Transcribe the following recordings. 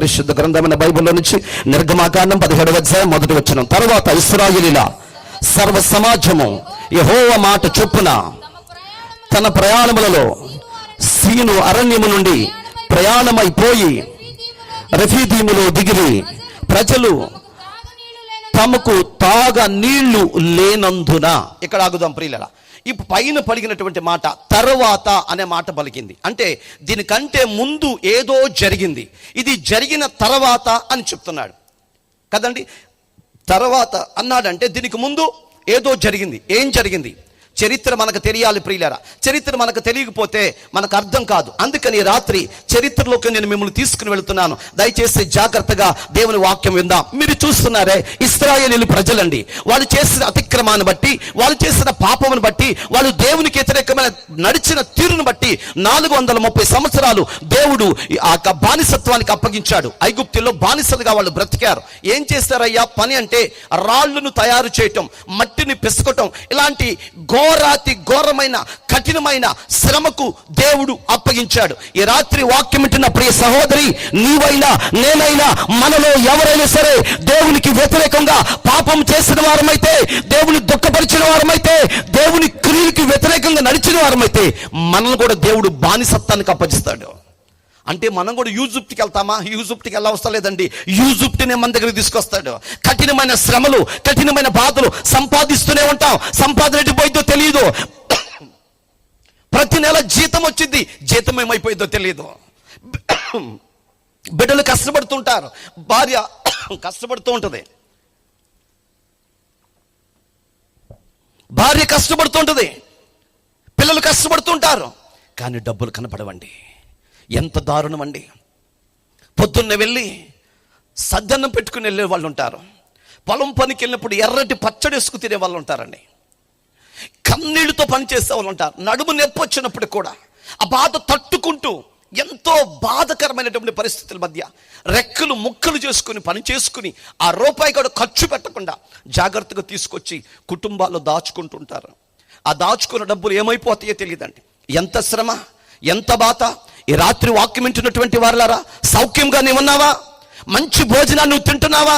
పరిశుద్ధ గ్రంథమైన బైబిల్లో నుంచి నిర్గమాకాండం పదిహేడు అధ్యాయం మొదటి వచ్చిన తర్వాత ఇస్రాయిలీల సర్వ సమాజము యహోవ మాట చొప్పున తన ప్రయాణములలో సీను అరణ్యము నుండి ప్రయాణమైపోయి రఫీదీములో దిగిరి. ప్రజలు తమకు తాగ నీళ్ళు లేనందున ఇక్కడ ఆగుదాం ప్రియులరా ఇప్పుడు పైన పలికినటువంటి మాట తర్వాత అనే మాట పలికింది. అంటే దీనికంటే ముందు ఏదో జరిగింది. ఇది జరిగిన తర్వాత అని చెప్తున్నాడు. కదండి? తర్వాత అన్నాడంటే దీనికి ముందు ఏదో జరిగింది. ఏం జరిగింది? చరిత్ర మనకు తెలియాలి ప్రియులరా. చరిత్ర మనకు తెలియకపోతే మనకు అర్థం కాదు. అందుకని రాత్రి చరిత్రలోకి నేను మిమ్మల్ని తీసుకుని వెళుతున్నాను. దయచేసి జాగ్రత్తగా దేవుని వాక్యం విందాం. మీరు చూస్తున్నారే ఇస్రాయేలీలు ప్రజలండి. వాళ్ళు చేసిన అతిక్రమాన్ని బట్టి వాళ్ళు చేసిన పాపమును బట్టి వాళ్ళు దేవునికి వ్యతిరేకమైన నడిచిన తీరును బట్టి నాలుగు వందల ముప్పై సంవత్సరాలు దేవుడు ఆ బానిసత్వానికి అప్పగించాడు. ఐగుప్తిలో బానిసలుగా వాళ్ళు బ్రతికారు. ఏం చేస్తారయ్యా? పని అంటే రాళ్ళను తయారు చేయటం మట్టిని పిసకటం ఇలాంటి ఘోరాతి ఘోరమైన కఠినమైన శ్రమకు దేవుడు అప్పగించాడు. ఈ రాత్రి వాక్యం వింటున్న ప్రియ సహోదరి నీవైనా నేనైనా మనలో ఎవరైనా సరే దేవునికి వ్యతిరేకంగా పాపం చేసిన వారమైతే దేవుని దుఃఖపరిచిన వారమైతే దేవుని క్రియలకి వ్యతిరేకంగా నడిచిన వారమైతే మనల్ని కూడా దేవుడు బానిసత్వానికి అప్పగిస్తాడు. అంటే మనం కూడా యూజుప్తికి వెళ్తామా? యూజుప్తికి వెళ్ళ అవసరం లేదండి? యూజుప్టిని మన దగ్గర తీసుకొస్తాడు. కఠినమైన శ్రమలు కఠినమైన బాధలు సంపాదిస్తూనే ఉంటాం. సంపాదన ఎటు తెలియదు ప్రతి నెల జీతం వచ్చింది. జీతం ఏమైపోయిందో తెలియదు బిడ్డలు కష్టపడుతుంటారు. భార్య కష్టపడుతూ ఉంటుంది. భార్య కష్టపడుతుంటుంది పిల్లలు కష్టపడుతుంటారు. కానీ డబ్బులు కనపడవండి. ఎంత దారుణం అండి పొద్దున్నే వెళ్ళి సద్దన్నం పెట్టుకుని వెళ్ళే వాళ్ళు ఉంటారు పొలం పనికి వెళ్ళినప్పుడు ఎర్రటి పచ్చడి వేసుకు తినే వాళ్ళు ఉంటారండి కన్నీళ్ళతో పనిచేసే వాళ్ళు ఉంటారు నడుము నొప్పి వచ్చినప్పుడు కూడా ఆ బాధ తట్టుకుంటూ ఎంతో బాధకరమైనటువంటి పరిస్థితుల మధ్య రెక్కలు ముక్కలు చేసుకుని పని చేసుకుని ఆ రూపాయి కూడా ఖర్చు పెట్టకుండా జాగ్రత్తగా తీసుకొచ్చి కుటుంబాల్లో దాచుకుంటుంటారు. ఆ దాచుకున్న డబ్బులు ఏమైపోతాయో తెలియదండి. ఎంత శ్రమ ఎంత బాధ ఈ రాత్రి వాక్యం వింటున్నటువంటి వారులారా సౌఖ్యంగా నీవు ఉన్నావా మంచి భోజనాన్ని నువ్వు తింటున్నావా?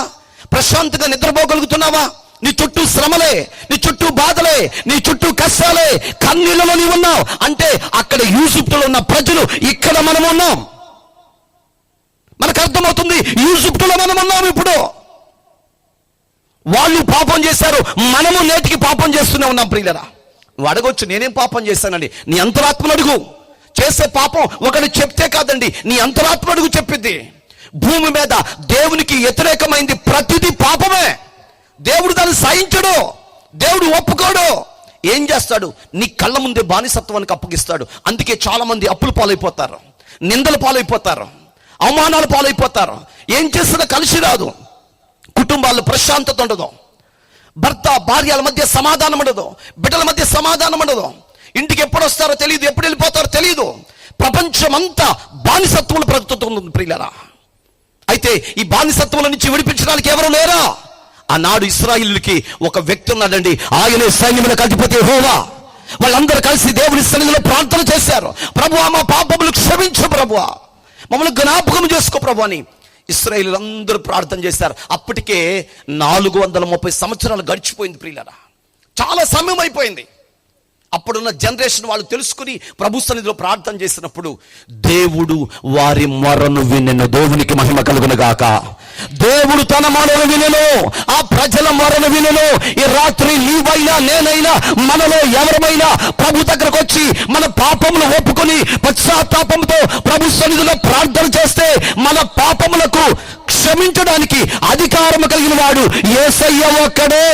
ప్రశాంతంగా నిద్రపోగలుగుతున్నావా? నీ చుట్టూ శ్రమలే నీ చుట్టూ బాధలే నీ చుట్టూ కష్టాలే కన్నీళ్ళలో నీవు ఉన్నావు అంటే అక్కడ యూసుప్తులో ఉన్న ప్రజలు ఇక్కడ మనం ఉన్నాం మనకు అర్థమవుతుంది యూసుప్తులో మనం ఉన్నాం ఇప్పుడు. వాళ్ళు పాపం చేశారు మనము నేటికి పాపం చేస్తూనే ఉన్నాం ప్రియులరా. నువ్వు అడగొచ్చు నేనేం పాపం చేశానండి నీ అంతరాత్మను అడుగు. చేసే పాపం ఒకటి చెప్తే కాదండి నీ అంతరాత్మడుగు చెప్పింది. భూమి మీద దేవునికి వ్యతిరేకమైంది ప్రతిదీ పాపమే. దేవుడు దాన్ని సహించడు దేవుడు ఒప్పుకోడు. ఏం చేస్తాడు? నీ కళ్ళ ముందే బానిసత్వానికి అప్పగిస్తాడు. అందుకే చాలా మంది అప్పులు పాలైపోతారు నిందలు పాలైపోతారు అవమానాలు పాలైపోతారు. ఏం చేసినా కలిసి రాదు. కుటుంబాల్లో ప్రశాంతత ఉండదు. భర్త భార్యల మధ్య సమాధానం ఉండదు. బిడ్డల మధ్య సమాధానం ఉండదు. ఇంటికి ఎప్పుడు వస్తారో తెలియదు ఎప్పుడు వెళ్ళిపోతారో తెలియదు. ప్రపంచమంతా బానిసత్వంలో బ్రతుకుతుంది ప్రియులరా. అయితే ఈ బానిసత్వం నుంచి విడిపించడానికి ఎవరు లేరా? ఆనాడు ఇస్రాయిల్కి ఒక వ్యక్తి ఉన్నాడండి. ఆయనే సైన్యములకు అధిపతి హోవా వాళ్ళందరూ కలిసి దేవుని సన్నిధిలో ప్రార్థన చేశారు. ప్రభు మా పాపములు క్షమించు ప్రభు. మమ్మల్ని జ్ఞాపకం చేసుకో ప్రభు అని ఇస్రాయిల్ అందరూ ప్రార్థన చేశారు. అప్పటికే నాలుగు వందల ముప్పై సంవత్సరాలు గడిచిపోయింది ప్రియులరా. చాలా సమయం అయిపోయింది. అప్పుడున్న జనరేషన్ వాళ్ళు తెలుసుకుని ప్రభు సన్నిధిలో ప్రార్థన చేసినప్పుడు దేవుడు వారి మొరను వినెను దేవునికి మహిమ కలుగును గాక. దేవుడు తన మొరను వినెను ఆ ప్రజల మొరను వినెను. ఈ రాత్రి నీవైనా నేనైనా మనలో ఎవరమైనా ప్రభు దగ్గరకు వచ్చి మన పాపములు ఒప్పుకొని పశ్చాత్తాపంతో ప్రభు సన్నిధిలో ప్రార్థన చేస్తే మన పాపములకు క్షమించడానికి అధికారం కలిగిన వాడు ఏసయ్య ఒక్కడే.